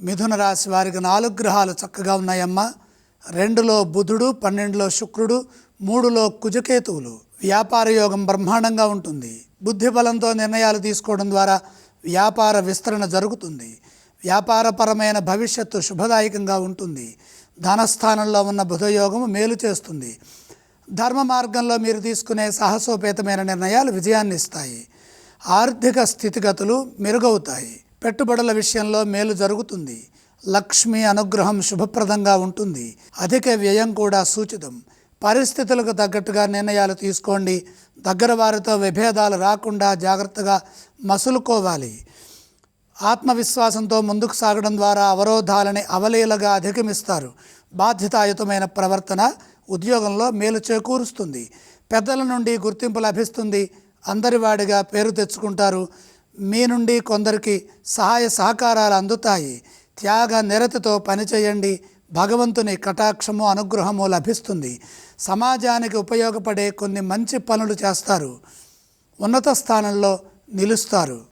మిథున రాశి వారికి నాలుగు గ్రహాలు చక్కగా ఉన్నాయమ్మా. రెండులో బుధుడు పన్నెండులో శుక్రుడు మూడులో కుజకేతువులు. వ్యాపార యోగం బ్రహ్మాండంగా ఉంటుంది. బుద్ధి బలంతో నిర్ణయాలు తీసుకోవడం ద్వారా వ్యాపార విస్తరణ జరుగుతుంది. వ్యాపారపరమైన భవిష్యత్తు శుభదాయకంగా ఉంటుంది. ధనస్థానంలో ఉన్న బుధయోగం మేలు చేస్తుంది. ధర్మ మార్గంలో మీరు తీసుకునే సాహసోపేతమైన నిర్ణయాలు విజయాన్ని ఇస్తాయి ఆర్థిక స్థితిగతులు మెరుగవుతాయి. పెట్టుబడుల విషయంలో మేలు జరుగుతుంది. లక్ష్మి అనుగ్రహం శుభప్రదంగా ఉంటుంది. అధిక వ్యయం కూడా సూచితం. పరిస్థితులకు తగ్గట్టుగా నిర్ణయాలు తీసుకోండి. దగ్గర వారితో విభేదాలు రాకుండా జాగ్రత్తగా మసులుకోవాలి. ఆత్మవిశ్వాసంతో ముందుకు సాగడం ద్వారా అవరోధాలని అవలీలగా అధిగమిస్తారు. బాధ్యతాయుతమైన ప్రవర్తన ఉద్యోగంలో మేలు చేకూరుస్తుంది. పెద్దల నుండి గుర్తింపు లభిస్తుంది. అందరివాడిగా పేరు తెచ్చుకుంటారు. మీ నుండి కొందరికి సహాయ సహకారాలు అందుతాయి. త్యాగ నిరతితో పనిచేయండి భగవంతుని కటాక్షము అనుగ్రహము లభిస్తుంది. సమాజానికి ఉపయోగపడే కొన్ని మంచి పనులు చేస్తారు. ఉన్నత స్థానంలో నిలుస్తారు.